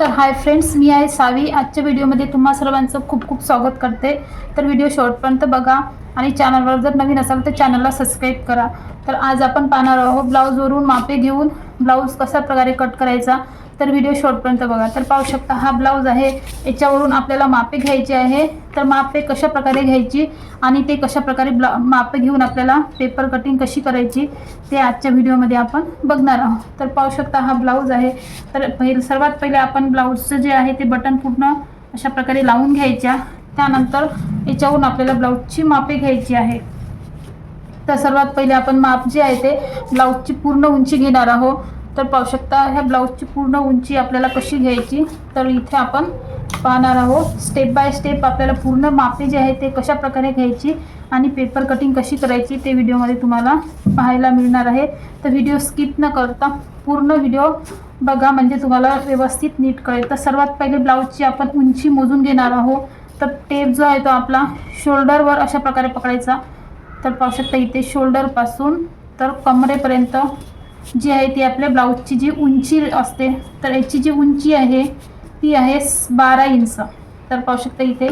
तर hi friends मी आहे सावी. आजच्या व्हिडिओमध्ये तुम्हा सर्वांचं खूप खूप स्वागत करते. तर व्हिडिओ शॉर्टपर्यंत बघा. आणि चॅनलवर जर नवीन असाल तर चॅनलला सबस्क्राईब करा. तर आज आपण पाहणार आहोत ब्लाऊजवरून मापे घेऊन ब्लाऊज कशा प्रकारे कट करायचा. तर व्हिडिओ शॉर्टपर्यंत बघा. तर पाहू शकता हा ब्लाऊज आहे. याच्यावरून आपल्याला मापे घ्यायचे आहे. तर मापे कशा प्रकारे घ्यायची आणि ते कशा प्रकारे ब्ला मापे घेऊन आपल्याला पेपर कटिंग कशी करायची ते आजच्या व्हिडिओमध्ये आपण बघणार आहोत. तर पाहू शकता हा ब्लाऊज आहे. तर पहिले सर्वात पहिले आपण ब्लाऊजचं जे आहे ते बटन पूर्ण अशा प्रकारे लावून घ्यायच्या. त्यानंतर याच्यावरून आपल्याला ब्लाऊजची मापे घ्यायची आहे. तर सर्वात पहिले आपण माप जे आहे ते ब्लाऊजची पूर्ण उंची घेणार आहोत. तर पाहू शकता ह्या ब्लाऊजची पूर्ण उंची आपल्याला कशी घ्यायची तर इथे आपण पाहणार आहोत. स्टेप बाय स्टेप आपल्याला पूर्ण मापे जे आहे ते कशा प्रकारे घ्यायची आणि पेपर कटिंग कशी करायची ते व्हिडिओमध्ये तुम्हाला पाहायला मिळणार आहे. तर व्हिडिओ स्किप न करता पूर्ण व्हिडिओ बघा म्हणजे तुम्हाला व्यवस्थित नीट कळेल. तर सर्वात पहिले ब्लाऊजची आपण उंची मोजून घेणार आहोत. तर टेप जो आहे तो आपला शोल्डरवर अशा प्रकारे पकडायचा. तर पाहू शकता इथे शोल्डरपासून तर कमरेपर्यंत जी आहे ती आपल्या ब्लाऊजची जी उंची असते तर याची जी उंची आहे ती आहे बारा इंच. तर पाहू शकता इथे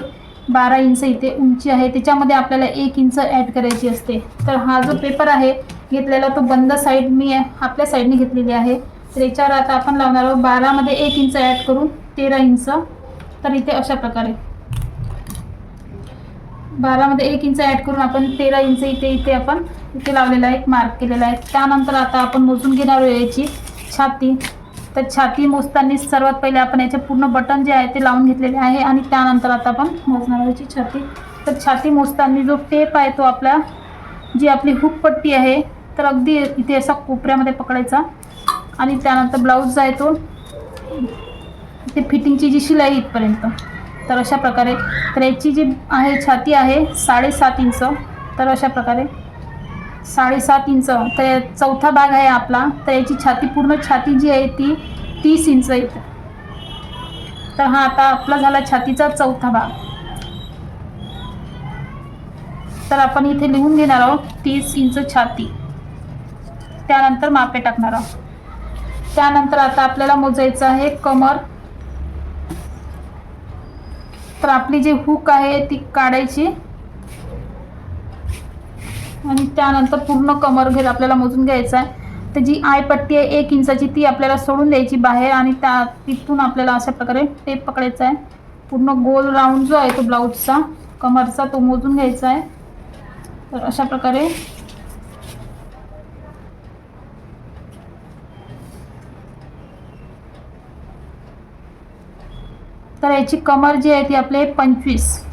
बारा इंच इथे उंची आहे. त्याच्यामध्ये आपल्याला एक इंच ॲड करायची असते. तर हा जो पेपर आहे घेतलेला तो बंद साईड मी आपल्या साईडने घेतलेली आहे. तर याच्यावर आता आपण लावणार आहोत बारामध्ये एक इंच ॲड करून तेरा इंच. तर इथे अशा प्रकारे. बारामध्ये एक इंच ॲड करून आपण तेरा इंच इथे इथे आपण इथे लावलेला आहे मार्क केलेला आहे. त्यानंतर आता आपण मोजून घेणार याची छाती. तर छाती मोजताना सर्वात पहिले आपण याचे पूर्ण बटन जे आहे ते लावून घेतलेले आहे आणि त्यानंतर आता आपण मोजणार याची छाती. तर छाती मोजताना जो टेप आहे तो आपला जी आपली हुकपट्टी आहे तर अगदी इथे असा कोपऱ्यामध्ये पकडायचा. आणि त्यानंतर ब्लाऊज जो आहे तो. ते फिटिंगची जी शिलाई इथपर्यंत. तर अशा प्रकारे. तर याची जी आहे छाती आहे साडेसात इंच. तर अशा प्रकारे. साडेसात इंच. तर चौथा भाग आहे आपला. तर याची छाती पूर्ण छाती जी आहे ती तीस इंच येते तर हा आता आपला झाला छातीचा चौथा भाग. तर आपण इथे लिहून घेणार आहोत तीस इंच छाती. त्यानंतर मापे टाकणार आहोत. त्यानंतर आता आपल्याला मोजायचं आहे कमर. तर आपली जी हुक आहे ती काढायची. आणि त्यानंतर पूर्ण कमर घेत आपल्याला मोजून घ्यायचं आहे. तर जी आय पट्टी आहे एक इंचाची ती आपल्याला सोडून द्यायची बाहेर आणि त्या तिथून आपल्याला अशा प्रकारे टेप पकडायचा आहे. पूर्ण गोल राऊंड जो आहे तो ब्लाऊजचा कमरचा तो मोजून घ्यायचा आहे. तर अशा प्रकारे तर याची कमर जी आहे ती आपले पंचवीस.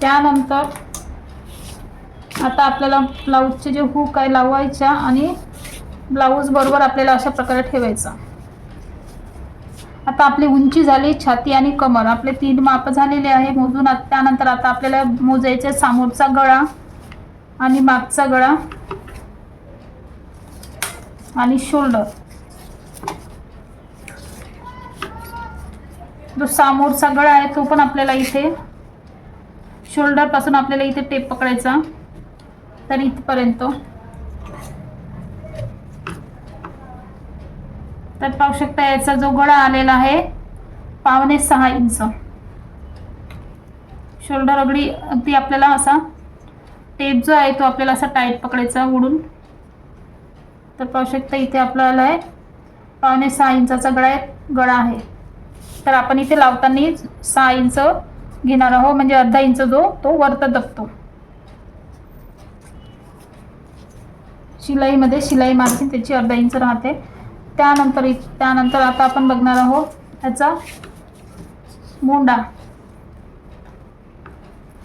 त्यानंतर आता आपल्याला ब्लाऊजचे जे हुक आहे लावायच्या आणि ब्लाऊज बरोबर आपल्याला अशा प्रकारे ठेवायचा. आता आपली उंची झाली छाती आणि कमर. आपले तीन माप झालेले आहे. मोजून त्यानंतर आता आपल्याला मोजायचे समोरचा गळा आणि मागचा गळा आणि शोल्डर जो समोरचा गळा आहे तो पण आपल्याला इथे शोल्डरपासून आपल्याला इथे टेप पकडायचा. तर इथपर्यंत. तर पाहू शकता याचा जो गळा आलेला आहे पावणे सहा इंच. शोल्डर अगदी अगदी आपल्याला असा टेप जो आहे तो आपल्याला असा टाईट पकडायचा उडून. तर पाहू शकता इथे आपल्याला आहे पावणे सहा इंचाचा गळा गळा आहे. तर आपण इथे लावताना सहा इंच घेणार आहोत. म्हणजे अर्धा इंच जो तो वरत दबतो. शिलाईमध्ये शिलाई मार्जिन त्याची अर्धा इंच राहते. त्यानंतर त्यानंतर आता आपण बघणार आहोत त्याचा मोंडा.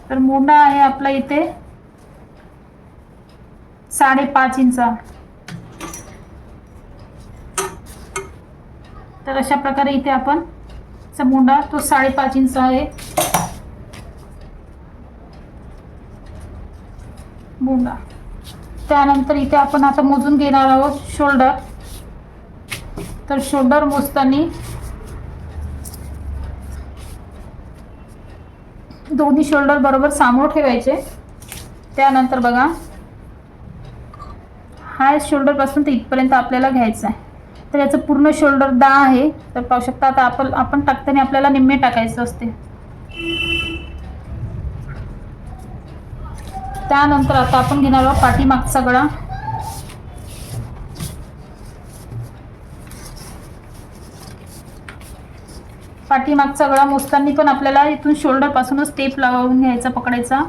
तर मोंडा आहे आपला इथे साडेपाच इंचा. तर अशा प्रकारे इथे आपण मोंडा तो साडेपाच इंच आहे. मोंडा त्यानंतर इथे आपण आता मोजून घेणार आहोत शोल्डर. तर शोल्डर मोजताना दोन्ही शोल्डर बरोबर सामोर ठेवायचे. त्यानंतर बघा हा शोल्डरपासून ते इथपर्यंत आपल्याला घ्यायचं आहे. तर याचं पूर्ण शोल्डर दहा आहे. तर पाहू शकता आता आपण आपण टाकताना आपल्याला निम्मे टाकायचं असते. त्यानंतर आता आपण घेणार आहोत पाठीमागचा गळा. पाठीमागचा गळा मोजताना पण आपल्याला इथून शोल्डर पासूनच टेप लावून घ्यायचा पकडायचा.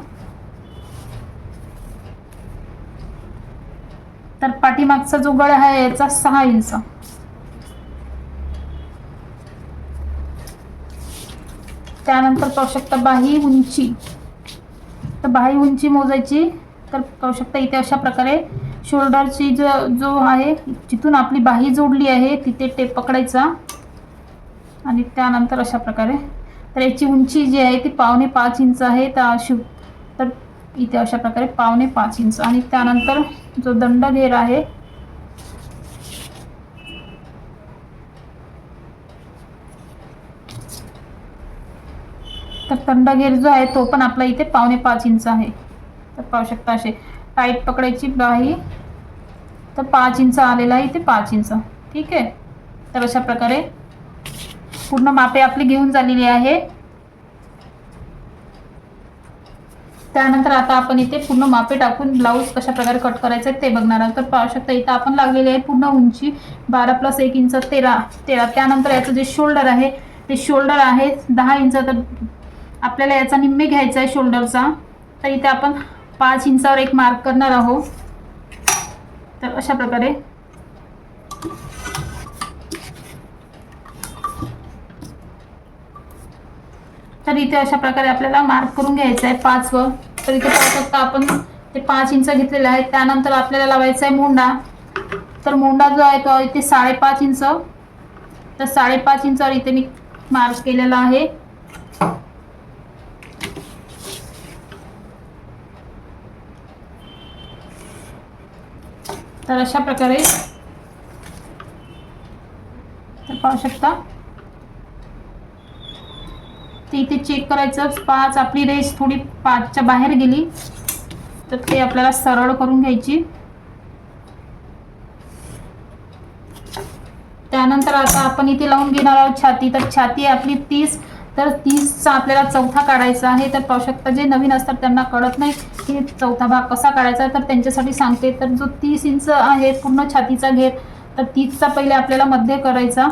तर पाठीमागचा जो गळा आहे याचा सहा इंच. त्यानंतर पाहू शकता बाही उंची. तर बाही उंची मोजायची तर पाहू शकता इथे अशा प्रकारे. शोल्डरची जो जो आहे जिथून आपली बाही जोडली आहे तिथे टेप पकडायचा. आणि त्यानंतर अशा प्रकारे. तर याची उंची जी आहे ती पावणे पाच इंच आहे. तर शिव तर इथे अशा प्रकारे पावणे पाच इंच. आणि त्यानंतर जो दंड घेर आहे तर दंड जो आहे तो पण आपला इथे पावणे पाच इंच आहे. तर पाहू शकता असे. टाईट पकडायची बाही तर पाच इंच आलेला आहे इथे पाच इंच. ठीक आहे? तर अशा प्रकारे पूर्ण मापे आपली घेऊन झालेली आहे. त्यानंतर आता आपण इथे पूर्ण मापे टाकून ब्लाऊज कशा प्रकारे कट करायचं आहे ते बघणार आहोत. तर पाहू शकता इथं आपण लागलेली आहे पूर्ण उंची बारा प्लस एक इंच तेरा. तेरा. त्यानंतर याचं जे शोल्डर आहे ते शोल्डर आहे दहा इंच. तर आपल्याला याचा निम्मे घ्यायचा आहे शोल्डरचा तर इथे आपण पाच इंचावर एक मार्क करणार आहोत. तर अशा प्रकारे. तर इथे अशा प्रकारे आपल्याला मार्क करून घ्यायचं आहे पाच व. तर इथे पाहू शकता आपण ते पाच इंच घेतलेले आहे त्यानंतर आपल्याला लावायचा आहे मोंडा. तर मोंडा जो आहे तो इथे साडेपाच इंच. तर साडेपाच इंचावर इथे मी मार्क केलेला आहे. तर अशा प्रकारे तर पाहू शकता. ते इथे चेक करायचं पाच आपली रेस थोडी पाचच्या बाहेर गेली. तर ते आपल्याला सरळ करून घ्यायची. त्यानंतर आता आपण इथे लावून घेणार आहोत छाती. तर छाती आपली तीस. तर तीसचा आपल्याला चौथा काढायचा आहे. तर पाहू शकता जे नवीन असतात त्यांना कळत नाही. की चौथा भाग कसा काढायचा तर त्यांच्यासाठी सांगते. तर जो तीस इंच आहे पूर्ण छातीचा घेर तर तीसचा पहिले आपल्याला मध्य करायचा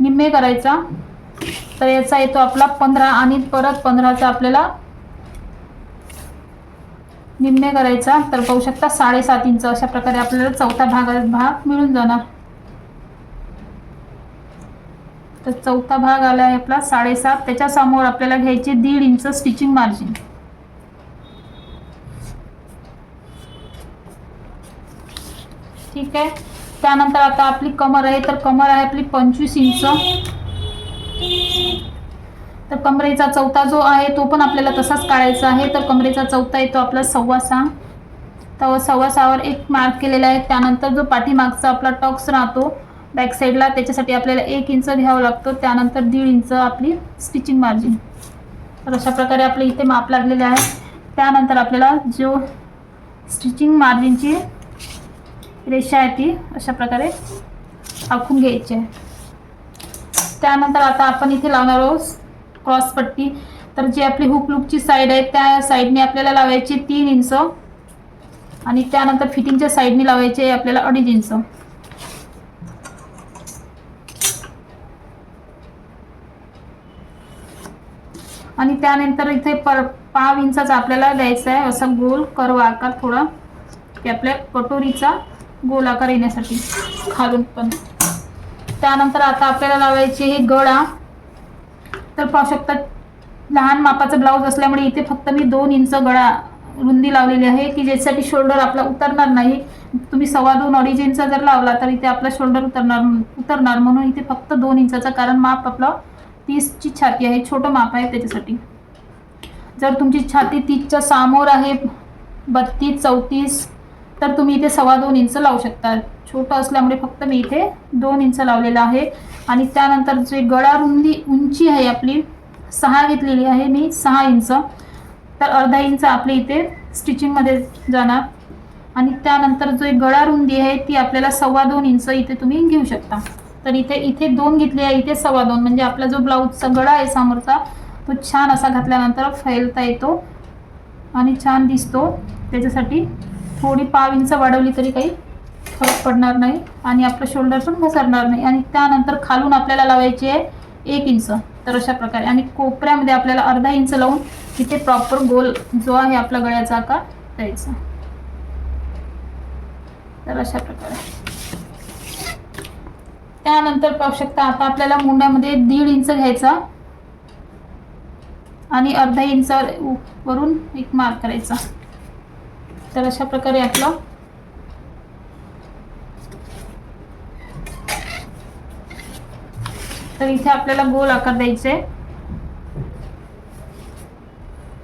निम्मे करायचा. तर याचा येतो आपला पंधरा आणि परत पंधराचा आपल्याला निम्मे करायचा. तर पाहू शकता साडेसात इंच अशा प्रकारे आपल्याला चौथा भाग भाग मिळून जाणार. तर चौथा भाग आला आहे आपला साडेसात. त्याच्यासमोर आपल्याला घ्यायचे दीड इंच स्टिचिंग मार्जिन. ठीक आहे? त्यानंतर आता आपली कमर आहे तर कमर आहे आपली पंचवीस इंच. तर कमरेचा चौथा जो आहे तो पण आपल्याला तसाच काढायचा आहे. तर कमरेचा चौथा येतो आपला सव्वा सहा. तर सव्वा सहावर एक मार्क केलेला आहे. त्यानंतर जो पाठीमागचा आपला टॉक्स राहतो बॅक साईडला त्याच्यासाठी आपल्याला एक इंच घ्यावं लागतं. त्यानंतर दीड इंच आपली स्टिचिंग मार्जिन तर अशा प्रकारे आपले इथे माप लागलेले आहे. त्यानंतर आपल्याला जो स्टिचिंग मार्जिनची रेषा आहे ती अशा प्रकारे आखून घ्यायची आहे. त्यानंतर आता आपण इथे लावणार आहोत क्रॉस पट्टी. तर जी आपली हुक लुकची साईड आहे त्या साईडने आपल्याला लावायची तीन इंच. आणि त्यानंतर फिटिंगच्या साईडने लावायचे आपल्याला अडीच इंच. आणि त्यानंतर इथे पर पाव इंचाचा आपल्याला द्यायचा आहे असा गोल कर्व आकार थोडा की आपल्या कटोरीचा गोलाकार येण्यासाठी खालून पण. त्यानंतर आता आपल्याला लावायची हे गळा. तर पाहू शकता लहान मापाचा ब्लाऊज असल्यामुळे इथे फक्त मी दोन इंच गळा रुंदी लावलेली आहे की ज्यासाठी शोल्डर आपला उतरणार नाही. तुम्ही सव्वा दोन अडीच इंच जर लावला तर इथे आपला शोल्डर उतरणार उतरणार. म्हणून इथे फक्त दोन इंचाचा कारण माप आपलं तीसची छाती आहे छोटं माप आहे त्याच्यासाठी. जर तुमची छाती तीसच्या समोर आहे बत्तीस चौतीस तर तुम्ही इथे सव्वा दोन इंच लावू शकता छोटं असल्यामुळे फक्त मी इथे दोन इंच लावलेलं आहे. आणि त्यानंतर जे गळा रुंदी उंची आहे आपली सहा घेतलेली आहे मी सहा इंच. तर अर्धा इंच आपली इथे स्टिचिंगमध्ये जाणार. आणि त्यानंतर जो एक गळा रुंदी आहे ती आपल्याला सव्वा दोन इंच इथे तुम्ही घेऊ शकता. तर इथे इथे दोन घेतले आहे इथे सव्वा दोन. म्हणजे आपला जो ब्लाऊजचा गळा आहे समोरचा तो छान असा घातल्यानंतर फैलता येतो. आणि छान दिसतो. त्याच्यासाठी थोडी पाव इंच वाढवली तरी काही फरक पडणार नाही आणि आपलं शोल्डर पण घसरणार नाही. आणि त्यानंतर खालून आपल्याला लावायची आहे एक इंच. तर अशा प्रकारे. आणि कोपऱ्यामध्ये आपल्याला अर्धा इंच लावून तिथे प्रॉपर गोल जो आहे आपला गळ्याचा आकार द्यायचा. तर अशा प्रकारे. त्यानंतर पाहू शकता आता आपल्याला मुंड्यामध्ये दीड इंच घ्यायचा. आणि अर्धा इंच वरून एक मार्क करायचा. तर अशा प्रकारे आपलं तर इथे आपल्याला गोल आकार द्यायचे.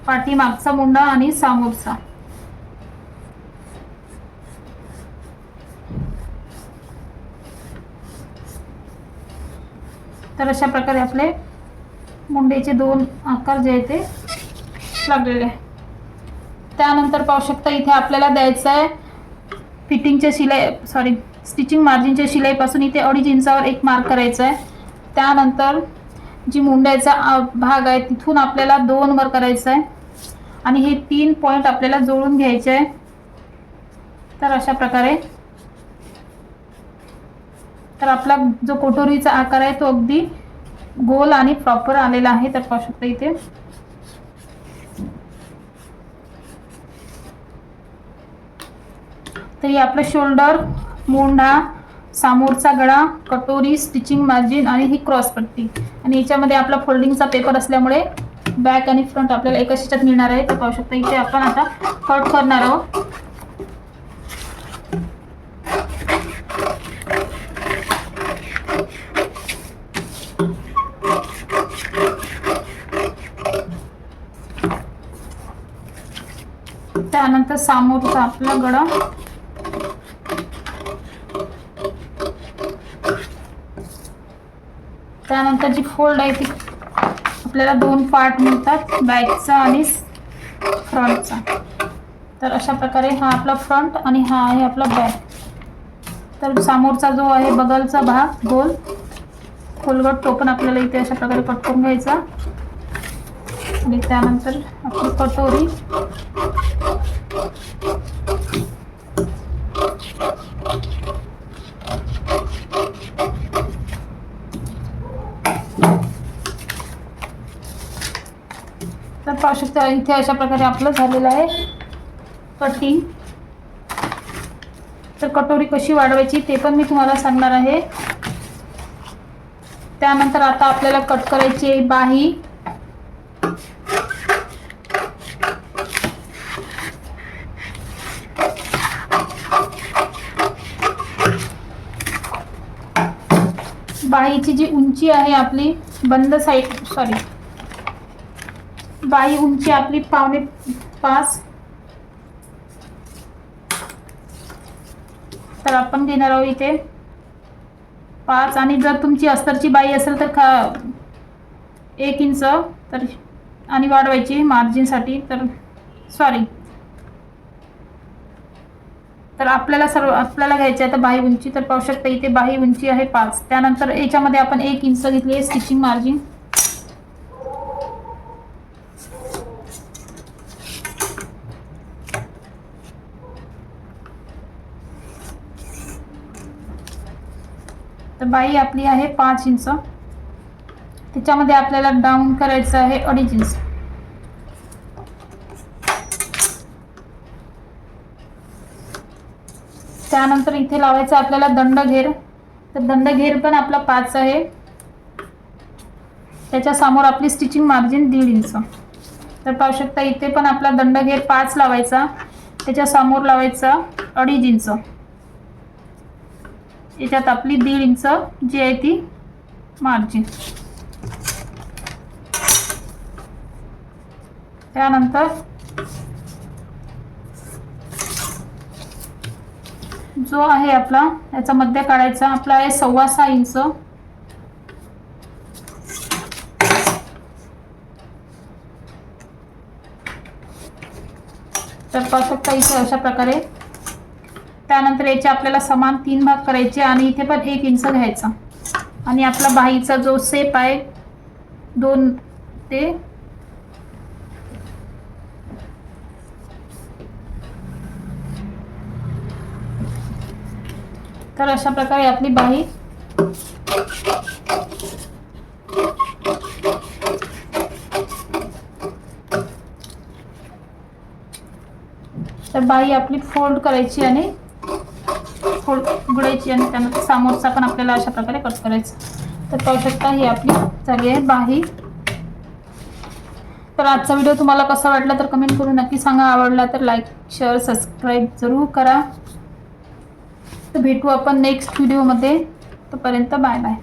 पाठीमागचा मुंडा आणि समोरचा. तर अशा प्रकारे आपले मुंडेचे दोन आकार जे आहे ते लागलेले आहे त्यानंतर पाहू शकता इथे आपल्याला द्यायचं आहे फिटिंगच्या शिलाई सॉरी स्टिचिंग मार्जिनच्या शिलाईपासून इथे अडीच इंचावर एक मार्क करायचा आहे. त्यानंतर जी मुंड्याचा भाग आहे तिथून आपल्याला दोन वर करायचं आहे. आणि हे तीन पॉईंट आपल्याला जोडून घ्यायचे आहे. तर अशा प्रकारे. तर आपला जो कोटोरीचा आकार आहे तो अगदी गोल आणि प्रॉपर आलेला आहे. तर पाहू शकता इथे. तर हे आपलं शोल्डर मुंडा सामोरचा गळा कटोरी स्टिचिंग मार्जिन आणि ही क्रॉस पट्टी. आणि याच्यामध्ये आपला फोल्डिंगचा पेपर असल्यामुळे बॅक आणि फ्रंट आपल्याला एकाच ह्याच्यात मिळणार आहे. तर पाहू शकता इथे आपण आता कट करणार आहोत. त्यानंतर सामोरचा आपला गळा. त्यानंतर जी फोल्ड आहे ती आपल्याला दोन पार्ट मिळतात बॅकचा आणि फ्रंटचा. तर अशा प्रकारे हा आपला फ्रंट आणि हा आहे आपला बॅक. तर समोरचा जो आहे बगलचा भाग गोल खोलगट टोपण आपल्याला इथे अशा प्रकारे कट करून घ्यायचा. आणि त्यानंतर आपली कटोरी. तर शकता इथे अशा प्रकारे आपलं झालेलं आहे. कटिंग तर कटोरी कशी वाढवायची ते पण मी तुम्हाला सांगणार आहे. त्यानंतर आता आपल्याला कट करायची आहे बाही. बाहीची जी उंची आहे आपली बंद साईड सॉरी बाई उंची आपली पावणे पाच. तर आपण घेणार आहोत इथे पाच. आणि जर तुमची अस्तरची बाई असेल तर खा एक इंच. तर आणि वाढवायची मार्जिनसाठी तर सॉरी तर आपल्याला सर्व आपल्याला घ्यायची आहे तर बाही उंची. तर पाहू शकता इथे बाही उंची आहे पाच. त्यानंतर याच्यामध्ये आपण एक इंच घेतली आहे स्टिचिंग मार्जिन तर बाई आपली आहे पाच इंच. त्याच्यामध्ये आपल्याला डाऊन करायचं आहे अडीच इंच. त्यानंतर इथे लावायचं आपल्याला दंड घेर तर दंड घेर पण आपला पाच आहे. त्याच्यासमोर आपली स्टिचिंग मार्जिन दीड इंच. तर पाहू शकता इथे पण आपला दंड घेर पाच लावायचा. त्याच्यासमोर लावायचा अडीच इंच. याच्यात आपली दीड इंच जी आहे ती मार्जिन त्यानंतर जो आहे आपला याचा मध्य काढायचा आपला आहे सव्वा सहा इंच. तर परफेक्ट शकता इथे अशा प्रकारे त्यानंतर याचे आपल्याला समान तीन भाग करायचे आणि इथे पण एक इंच घ्यायचा. आणि आपला बाहीचा जो सेप आहे दोन ते तर अशा प्रकारे आपली बाही तर बाही आपली फोल्ड करायची आणि फोल्ड उघडायची आणि त्यानंतर समोरचा पण आपल्याला अशा प्रकारे कट करायचा. तर पाहू शकता ही आपली झाली आहे बाही. तर आजचा व्हिडिओ तुम्हाला कसा वाटला तर कमेंट करून नक्की सांगा. आवडला तर लाईक शेअर सबस्क्राईब जरूर करा. तर भेटू आपण नेक्स्ट व्हिडिओमध्ये तोपर्यंत बाय बाय